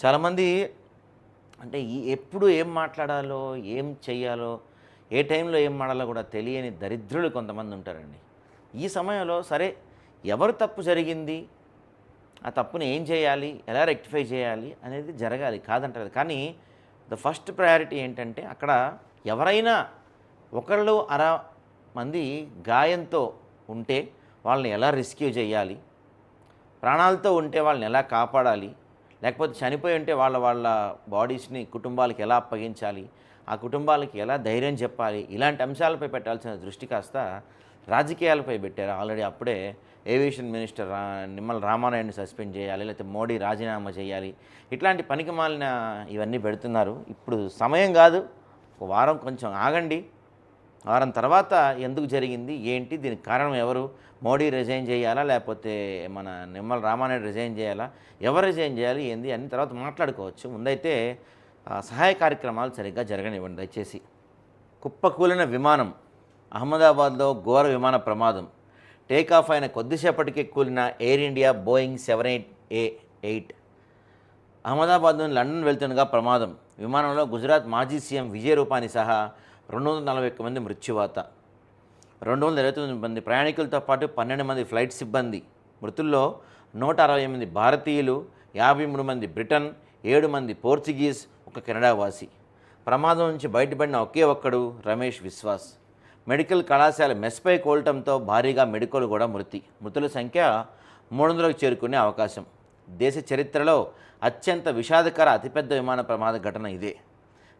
చాలామంది అంటే ఈ ఎప్పుడు ఏం మాట్లాడాలో ఏం చేయాలో ఏ టైంలో ఏం మాడాలో కూడా తెలియని దరిద్రులు కొంతమంది ఉంటారండి. ఈ సమయంలో సరే ఎవరు తప్పు జరిగింది? ఆ తప్పుని ఏం చేయాలి? ఎలా రెక్టిఫై చేయాలి? అనేది జరగాలి కాదంటారు. కానీ ద ఫస్ట్ ప్రయారిటీ ఏంటంటే అక్కడ ఎవరైనా ఒకళ్ళు అర మంది గాయంతో ఉంటే వాళ్ళని ఎలా రెస్క్యూ చేయాలి? ప్రాణాలతో ఉంటే వాళ్ళని ఎలా కాపాడాలి? లేకపోతే చనిపోయి ఉంటే వాళ్ళ వాళ్ళ బాడీస్ని కుటుంబాలకు ఎలా అప్పగించాలి ఆ కుటుంబాలకి ఎలా ధైర్యం చెప్పాలి ఇలాంటి అంశాలపై పెట్టాల్సిన దృష్టి కాస్త రాజకీయాలపై పెట్టారు. ఆల్రెడీ అప్పుడే ఏవియేషన్ మినిస్టర్ రా నిమ్మల రామారాయణని సస్పెండ్ చేయాలి లేకపోతే మోడీ రాజీనామా చేయాలి. ఇట్లాంటి పనికి మాలిన ఇవన్నీ పెడుతున్నారు. ఇప్పుడు సమయం కాదు. ఒక వారం కొంచెం ఆగండి. వారం తర్వాత ఎందుకు జరిగింది? ఏంటి? దీనికి కారణం ఎవరు? మోడీ రిజైన్ చేయాలా? లేకపోతే మన నిమ్మల రామానాయుడు రిజైన్ చేయాలా? ఎవరు రిజైన్ చేయాలి? ఏంది? అన్ని తర్వాత మాట్లాడుకోవచ్చు. ముందైతే సహాయ కార్యక్రమాలు సరిగ్గా జరగనివ్వండి. దయచేసి. కుప్పకూలిన విమానం అహ్మదాబాద్లో ఘోర విమాన ప్రమాదం టేకాఫ్ అయిన కొద్దిసేపటికి కూలిన Air India Boeing seven eight A eight Ahmedabad నుండి లండన్ వెళ్తుండగా ప్రమాదం. విమానంలో గుజరాత్ మాజీ సీఎం విజయ్ రూపాని సహా రెండు వందల నలభై ఒక్క మంది మృత్యువాత రెండు వందల ఇరవై తొమ్మిది మంది ప్రయాణికులతో పాటు పన్నెండు మంది ఫ్లైట్ సిబ్బంది. మృతుల్లో నూట అరవై ఎనిమిది భారతీయులు యాభై మూడు మంది బ్రిటన్ ఏడు మంది పోర్చుగీస్ ఒక కెనడా వాసి ప్రమాదం నుంచి బయటపడిన ఒకే ఒక్కడు రమేష్ విశ్వాస్. మెడికల్ కళాశాల మెస్పై కోల్టంతో భారీగా మెడికల్ కూడా మృతి. మృతుల సంఖ్య మూడు వందలకు చేరుకునే అవకాశం. దేశ చరిత్రలో అత్యంత విషాదకర అతిపెద్ద విమాన ప్రమాద ఘటన ఇదే.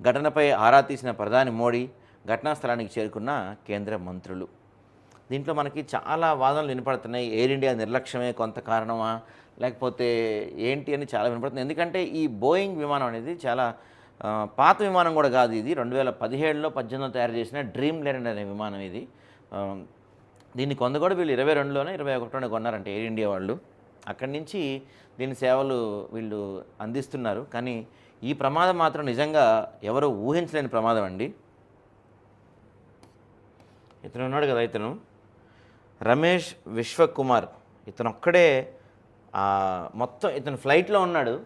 ఘటనపై ఆరా తీసిన ప్రధాని మోడీ ఘటనా స్థలానికి చేరుకున్న కేంద్ర మంత్రులు. దీంట్లో మనకి చాలా వాదనలు వినపడుతున్నాయి. ఎయిర్ ఇండియా నిర్లక్ష్యమే కొంత కారణమా? లేకపోతే ఏంటి అని చాలా వినపడుతుంది ఎందుకంటే ఈ బోయింగ్ విమానం అనేది చాలా పాత విమానం కూడా కాదు ఇది. రెండు వేల పదిహేడులో పద్దెనిమిదిలో తయారు చేసిన డ్రీమ్ ల్యాండ్ అనే విమానం ఇది. దీన్ని కొంద కూడా వీళ్ళు ఇరవై రెండులోనే ఇరవై ఒకటిలోనే కొన్నారంట ఎయిర్ ఇండియా వాళ్ళు. అక్కడి నుంచి దీని సేవలు వీళ్ళు అందిస్తున్నారు. కానీ ఈ ప్రమాదం మాత్రం నిజంగా ఎవరు ఊహించలేని ప్రమాదం అండి. ఇతను ఉన్నాడు కదా ఇతను. రమేష్ విశ్వకుమార్. ఇతను ఒక్కడే మొత్తం ఇతను ఫ్లైట్లో ఉన్నాడు.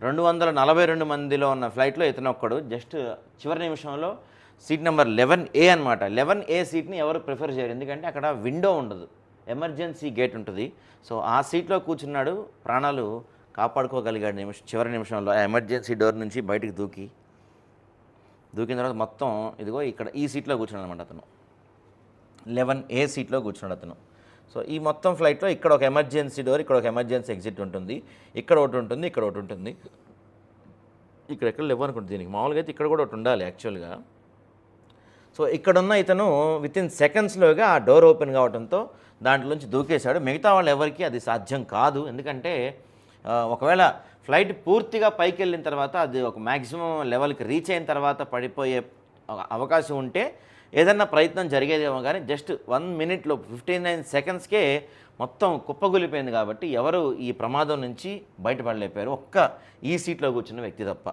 రెండు వందల నలభై రెండు మందిలో ఉన్న ఫ్లైట్లో ఇతను ఒక్కడు జస్ట్ చివరి నిమిషంలో సీట్ నెంబర్ లెవెన్ ఏ అనమాట లెవెన్ ఏ సీట్ని ఎవరు ప్రిఫర్ చేయరు. ఎందుకంటే అక్కడ విండో ఉండదు. ఎమర్జెన్సీ గేట్ ఉంటుంది. సో ఆ సీట్లో కూర్చున్నాడు ప్రాణాలు కాపాడుకోగలిగాడు నిమిషం చివరి నిమిషంలో ఎమర్జెన్సీ డోర్ నుంచి బయటికి దూకి. దూకిన తర్వాత మొత్తం ఇదిగో ఇక్కడ ఈ సీట్లో కూర్చున్నాడు అనమాట అతను. లెవెన్ ఏ సీట్లో కూర్చున్నాడు అతను. సో ఈ మొత్తం ఫ్లైట్లో ఇక్కడ ఒక ఎమర్జెన్సీ డోర్ ఇక్కడ ఒక ఎమర్జెన్సీ ఎగ్జిట్ ఉంటుంది. ఇక్కడ ఒకటి ఉంటుంది ఇక్కడ ఒకటి ఉంటుంది. ఇక్కడ ఎక్కడ లేవు అనుకుంటుంది దీనికి. మామూలుగా అయితే ఇక్కడ కూడా ఒకటి ఉండాలి యాక్చువల్గా. సో ఇక్కడున్న ఇతను విత్ ఇన్ సెకండ్స్లోగా ఆ డోర్ ఓపెన్ కావడంతో దాంట్లోంచి దూకేశాడు. మిగతా వాళ్ళు ఎవరికి అది సాధ్యం కాదు. ఎందుకంటే ఒకవేళ ఫ్లైట్ పూర్తిగా పైకి వెళ్ళిన తర్వాత అది ఒక మ్యాక్సిమం లెవెల్కి రీచ్ అయిన తర్వాత పడిపోయే అవకాశం ఉంటే ఏదన్నా ప్రయత్నం జరిగేదేమో కానీ జస్ట్ వన్ మినిట్లో ఫిఫ్టీ నైన్ సెకండ్స్కే మొత్తం కుప్పగొలిపోయింది కాబట్టి ఎవరు ఈ ప్రమాదం నుంచి బయటపడలేకపోయారు. ఒక్క ఈ సీట్లో కూర్చున్న వ్యక్తి తప్ప.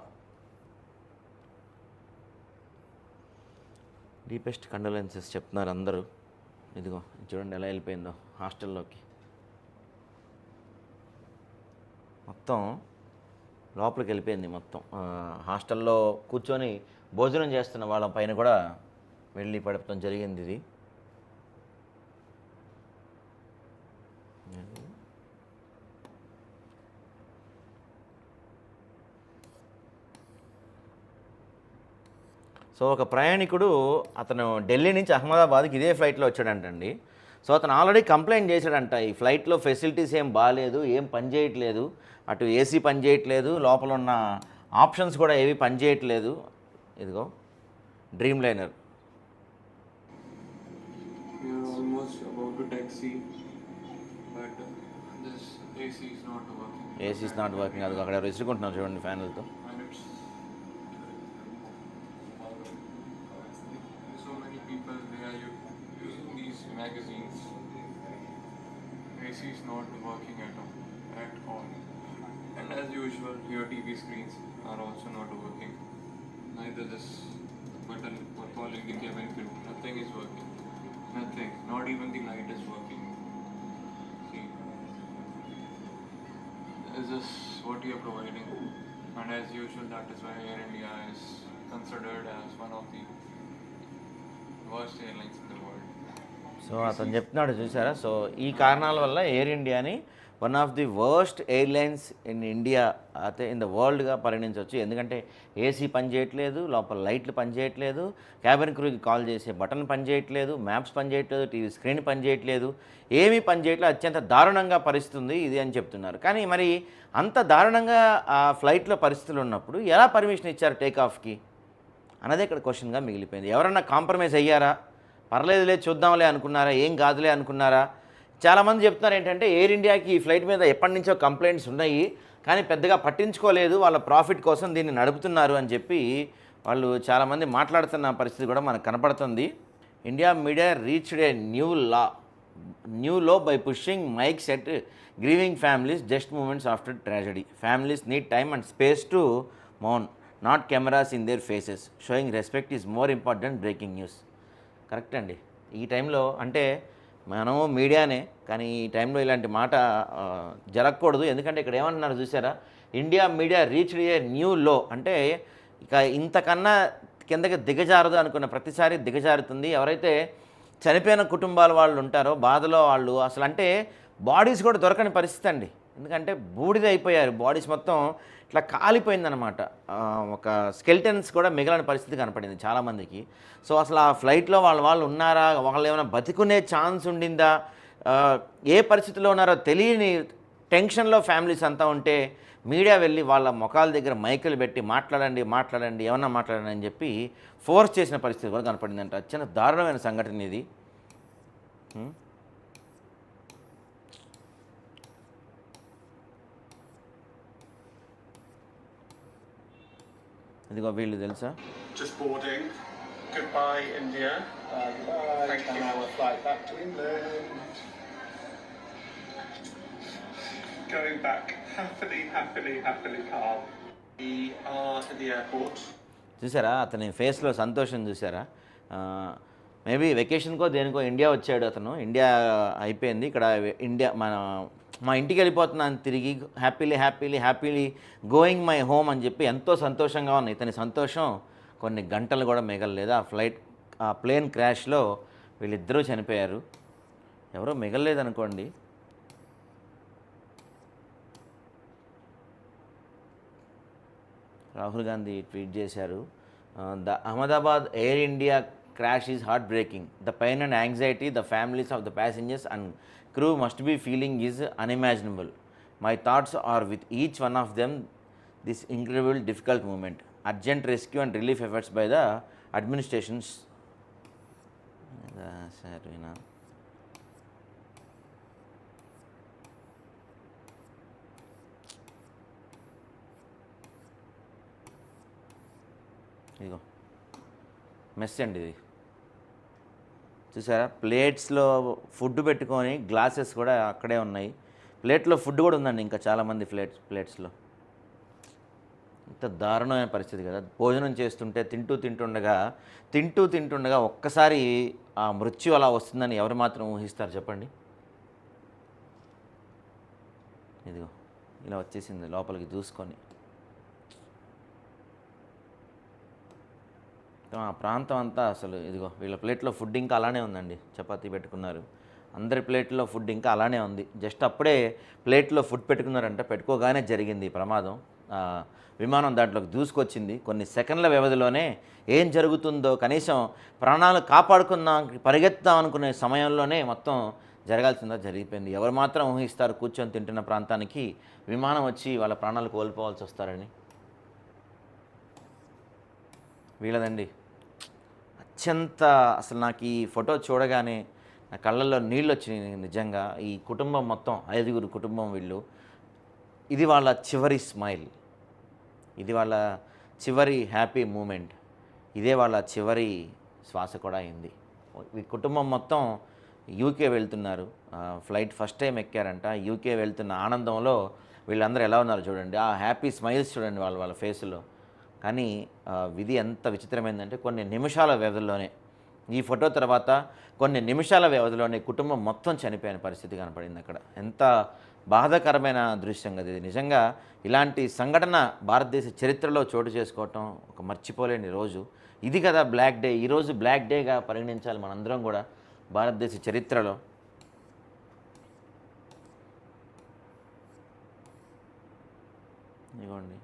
డీపెస్ట్ కండోలెన్సెస్ చెప్తున్నారు అందరూ. ఇదిగో చూడండి ఎలా వెళ్ళిపోయిందో హాస్టల్లోకి. మొత్తం లోపలికి వెళ్ళిపోయింది మొత్తం. హాస్టల్లో కూర్చొని భోజనం చేస్తున్న వాళ్ళ పైన కూడా వెళ్ళి పడటం జరిగింది ఇది. సో ఒక ప్రయాణికుడు అతను ఢిల్లీ నుంచి అహ్మదాబాద్కి ఇదే ఫ్లైట్లో వచ్చాడంటండి. సో అతను ఆల్రెడీ కంప్లైంట్ చేశాడంట ఈ ఫ్లైట్లో ఫెసిలిటీస్ ఏం బాగాలేదు ఏం పని చేయట్లేదు అటు ఏసీ పని చేయట్లేదు లోపల ఉన్న ఆప్షన్స్ కూడా ఏవి పని చేయట్లేదు. ఇదిగో Dreamliner. AC is not working అది అక్కడ విసురుకుంటున్నాం చూడండి ఫ్యాన్లతో. Magazines. AC is not working at all, at all. And as usual, your TV screens are also not working. Neither this button for calling the cabin crew. Nothing is working. Nothing. Not even the light is working. See. Is this what you are providing? And as usual, that is why Air India is considered as one of the worst airlines. So అతను చెప్తున్నాడు చూసారా so ఈ కారణాల వల్ల Air ఇండియాని one of the worst airlines in India అయితే in the వరల్డ్గా పరిగణించవచ్చు. ఎందుకంటే ఏసీ పనిచేయట్లేదు లోపల లైట్లు పనిచేయట్లేదు క్యాబిన్ క్రూకి కాల్ చేసే బటన్ పనిచేయట్లేదు మ్యాప్స్ పనిచేయట్లేదు టీవీ స్క్రీన్ పనిచేయట్లేదు ఏమీ పనిచేయట్లేదు అత్యంత దారుణంగా పరిస్థితి ఉంది ఇది అని చెప్తున్నారు. కానీ మరి అంత దారుణంగా ఆ ఫ్లైట్లో పరిస్థితులు ఉన్నప్పుడు ఎలా పర్మిషన్ ఇచ్చారు టేక్ ఆఫ్కి అన్నదే ఇక్కడ క్వశ్చన్గా మిగిలిపోయింది. ఎవరన్నా కాంప్రమైజ్ అయ్యారా? పర్లేదులే చూద్దాంలే అనుకున్నారా ఏం కాదులే అనుకున్నారా? చాలామంది చెప్తున్నారు ఏంటంటే ఎయిర్ ఇండియాకి ఈ ఫ్లైట్ మీద ఎప్పటి నుంచో కంప్లైంట్స్ ఉన్నాయి కానీ పెద్దగా పట్టించుకోలేదు వాళ్ళ ప్రాఫిట్ కోసం దీన్ని నడుపుతున్నారు అని చెప్పి వాళ్ళు చాలామంది మాట్లాడుతున్న పరిస్థితి కూడా మనకు కనపడుతుంది. India media reached a new law new low by pushing mics at grieving families just moments after tragedy families need time and space to మౌన్ not cameras in their faces showing respect is more important breaking news correct అండి ఈ టైంలో అంటే మనము మీడియానే కానీ ఈ టైంలో ఇలాంటి మాట జరగకూడదు. ఎందుకంటే ఇక్కడ ఏమంటున్నారు చూసారా? India media reached a new low అంటే ఇక ఇంతకన్నా కిందకి దిగజారదు అనుకున్న ప్రతిసారి దిగజారుతుంది. ఎవరైతే చనిపోయిన కుటుంబాల వాళ్ళు ఉంటారో బాధలో వాళ్ళు అసలు అంటే బాడీస్ కూడా దొరకని పరిస్థితి అండి. ఎందుకంటే బూడిద అయిపోయారు. బాడీస్ మొత్తం ఇట్లా కాలిపోయిందనమాట ఒక స్కెల్టన్స్ కూడా మిగిలిన పరిస్థితి కనపడింది చాలామందికి. సో అసలు ఆ ఫ్లైట్లో వాళ్ళ వాళ్ళు ఉన్నారా? వాళ్ళు ఏమైనా బతికునే ఛాన్స్ ఉండిందా? ఏ పరిస్థితిలో ఉన్నారో తెలియని టెన్షన్లో ఫ్యామిలీస్ అంతా ఉంటే మీడియా వెళ్ళి వాళ్ళ ముఖాల దగ్గర మైకులు పెట్టి మాట్లాడండి మాట్లాడండి ఏమన్నా మాట్లాడండి అని చెప్పి ఫోర్స్ చేసిన పరిస్థితి కూడా కనపడిందంట. చిన్న దారుణమైన సంఘటన ఇది. ఇదిగో వీళ్ళు తెలుసా? చూసారా? అతని ఫేస్లో సంతోషం చూసారా? మేబీ వెకేషన్కో దేనికో ఇండియా వచ్చాడు అతను. ఇండియా అయిపోయింది. ఇక్కడ ఇండియా మన మా ఇంటికి వెళ్ళిపోతున్నాను తిరిగి happily happily happily going my home అని చెప్పి ఎంతో సంతోషంగా ఉన్నాయి ఇతని సంతోషం కొన్ని గంటలు కూడా మిగలలేదు. ఆ ఫ్లైట్ ఆ ప్లేన్ క్రాష్లో వీళ్ళిద్దరూ చనిపోయారు. ఎవరో మిగలలేదు అనుకోండి రాహుల్ గాంధీ ట్వీట్ చేశారు the Ahmedabad Air India crash is heartbreaking. The pain and anxiety the families of the passengers and crew must be feeling is unimaginable my thoughts are with each one of them this incredible difficult moment urgent rescue and relief efforts by the administrations సరేనా ఇదిగో. Mess అండి ఇది. చూసారా? ప్లేట్స్లో food పెట్టుకొని glasses కూడా అక్కడే ఉన్నాయి. ప్లేట్లో ఫుడ్ కూడా ఉందండి ఇంకా చాలామంది ప్లేట్స్ ప్లేట్స్లో. ఇంత దారుణమైన పరిస్థితి కదా. భోజనం చేస్తుంటే తింటూ తింటుండగా తింటూ తింటుండగా ఒక్కసారి ఆ మృత్యు అలా వస్తుందని ఎవరు మాత్రం ఊహిస్తారు చెప్పండి? ఇదిగో ఇలా వచ్చేసింది లోపలికి చూసుకొని ఆ ప్రాంతం అంతా అసలు ఇదిగో వీళ్ళ ప్లేట్లో ఫుడ్ ఇంకా అలానే ఉందండి. చపాతీ పెట్టుకున్నారు. అందరి ప్లేట్లో ఫుడ్ ఇంకా అలానే ఉంది. జస్ట్ అప్పుడే ప్లేట్లో ఫుడ్ పెట్టుకున్నారంట. పెట్టుకోగానే జరిగింది ప్రమాదం. విమానం దాంట్లోకి దూసుకొచ్చింది. కొన్ని సెకండ్ల వ్యవధిలోనే ఏం జరుగుతుందో కనీసం ప్రాణాలు కాపాడుకుందాం పరిగెత్తాం అనుకునే సమయంలోనే మొత్తం జరగాల్సిందో జరిగిపోయింది. ఎవరు మాత్రం ఊహిస్తారు కూర్చొని తింటున్న ప్రాంతానికి విమానం వచ్చి వాళ్ళ ప్రాణాలు కోల్పోవాల్సి వస్తారని. వీళ్ళదండి అత్యంత అసలు నాకు ఈ ఫోటో చూడగానే నా కళ్ళల్లో నీళ్ళు వచ్చినాయి నిజంగా. ఈ కుటుంబం మొత్తం ఐదుగురు కుటుంబం వీళ్ళు. ఇది వాళ్ళ చివరి స్మైల్. ఇది వాళ్ళ చివరి హ్యాపీ మూమెంట్. ఇదే వాళ్ళ చివరి శ్వాస కూడా అయింది. ఈ కుటుంబం మొత్తం యూకే వెళ్తున్నారు. ఫ్లైట్ ఫస్ట్ టైం ఎక్కారంట. యూకే వెళ్తున్న ఆనందంలో వీళ్ళందరూ ఎలా ఉన్నారు చూడండి. ఆ హ్యాపీ స్మైల్స్ చూడండి వాళ్ళ వాళ్ళ ఫేస్లో. కానీ విధి ఎంత విచిత్రమైందంటే కొన్ని నిమిషాల వ్యవధిలోనే. ఈ ఫోటో తర్వాత కొన్ని నిమిషాల వ్యవధిలోనే కుటుంబం మొత్తం చనిపోయిన పరిస్థితి కనపడింది అక్కడ. ఎంత బాధాకరమైన దృశ్యం కదా ఇది. నిజంగా ఇలాంటి సంఘటన భారతదేశ చరిత్రలో చోటు చేసుకోవటం ఒక మర్చిపోలేని రోజు. ఇది కదా బ్లాక్ డే. ఈరోజు బ్లాక్ డేగా పరిగణించాలి మనందరం కూడా భారతదేశ చరిత్రలో. ఇదిగోండి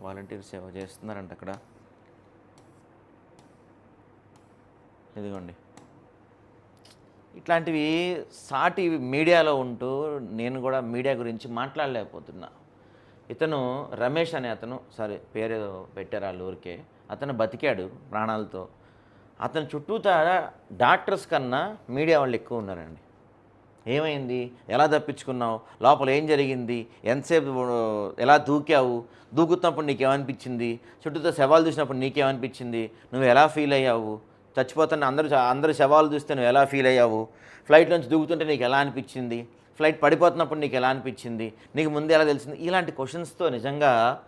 వాలంటీర్ సేవ చేస్తున్నారంట అక్కడ. ఇదిగోండి. ఇట్లాంటివి సాటి మీడియాలో ఉంటూ నేను కూడా మీడియా గురించి మాట్లాడలేకపోతున్నా. ఇతను రమేష్ అనే అతను సరే పేరు పెట్టారు వాళ్ళ ఊరికే. అతను బతికాడు ప్రాణాలతో. అతని చుట్టూతా డాక్టర్స్ కన్నా మీడియా వాళ్ళు ఎక్కువ ఉన్నారండి. ఏమైంది? ఎలా తప్పించుకున్నావు? లోపల ఏం జరిగింది? ఎంతసేపు ఎలా దూకావు? దూకుతున్నప్పుడు నీకేమనిపించింది? చుట్టూతో శవాలు చూసినప్పుడు నీకేమనిపించింది? నువ్వు ఎలా ఫీల్ అయ్యావు? చచ్చిపోతున్న అందరూ అందరు శవాలు చూస్తే నువ్వు ఎలా ఫీల్ అయ్యావు? ఫ్లైట్ నుంచి దూకుతుంటే నీకు ఎలా అనిపించింది? ఫ్లైట్ పడిపోతున్నప్పుడు నీకు ఎలా అనిపించింది? నీకు ముందు ఎలా తెలిసింది? ఇలాంటి క్వశ్చన్స్తో నిజంగా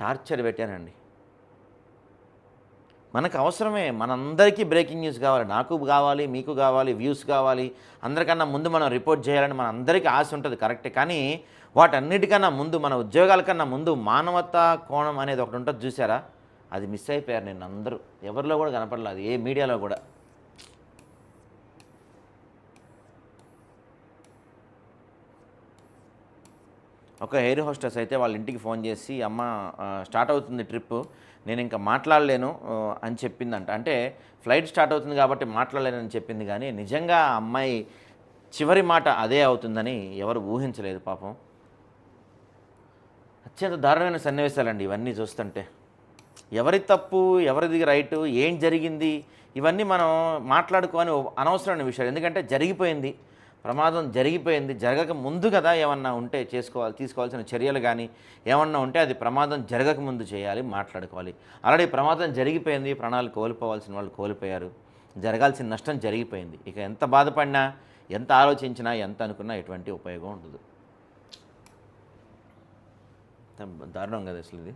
టార్చర్ పెట్టానండి. మనకు అవసరమే. మనందరికీ బ్రేకింగ్ న్యూస్ కావాలి. నాకు కావాలి మీకు కావాలి వ్యూస్ కావాలి. అందరికన్నా ముందు మనం రిపోర్ట్ చేయాలని మన అందరికీ ఆశ ఉంటుంది కరెక్టే. కానీ వాటన్నిటికన్నా ముందు మన ఉద్యోగాల కన్నా ముందు మానవతా కోణం అనేది ఒకటి ఉంటుంది చూసారా? అది మిస్ అయిపోయారు నేను అందరూ. ఎవరిలో కూడా కనపడలేదు ఏ మీడియాలో కూడా. ఒక ఎయిర్ హోస్టెస్ అయితే వాళ్ళ ఇంటికి ఫోన్ చేసి అమ్మ స్టార్ట్ అవుతుంది ట్రిప్ నేను ఇంకా మాట్లాడలేను అని చెప్పిందంట. అంటే ఫ్లైట్ స్టార్ట్ అవుతుంది కాబట్టి మాట్లాడలేనని చెప్పింది కానీ నిజంగా ఆ అమ్మాయి చివరి మాట అదే అవుతుందని ఎవరు ఊహించలేదు పాపం. అత్యంత దారుణమైన సన్నివేశాలండి ఇవన్నీ చూస్తుంటే. ఎవరి తప్పు ఎవరిది రైటు ఏం జరిగింది ఇవన్నీ మనం మాట్లాడుకోని అనవసరమైన విషయాలు. ఎందుకంటే జరిగిపోయింది. ప్రమాదం జరిగిపోయింది జరగక ముందు కదా ఏమన్నా ఉంటే చేసుకోవాలి తీసుకోవాల్సిన చర్యలు కానీ ఏమన్నా ఉంటే అది ప్రమాదం జరగక ముందు చేయాలి మాట్లాడుకోవాలి. ఆల్రెడీ ప్రమాదం జరిగిపోయింది ప్రాణాలు కోల్పోవాల్సిన వాళ్ళు కోల్పోయారు జరగాల్సిన నష్టం జరిగిపోయింది. ఇక ఎంత బాధపడినా ఎంత ఆలోచించినా ఎంత అనుకున్నా ఎటువంటి ఉపయోగం ఉండదు. దారుణం కదా అసలు ఇది.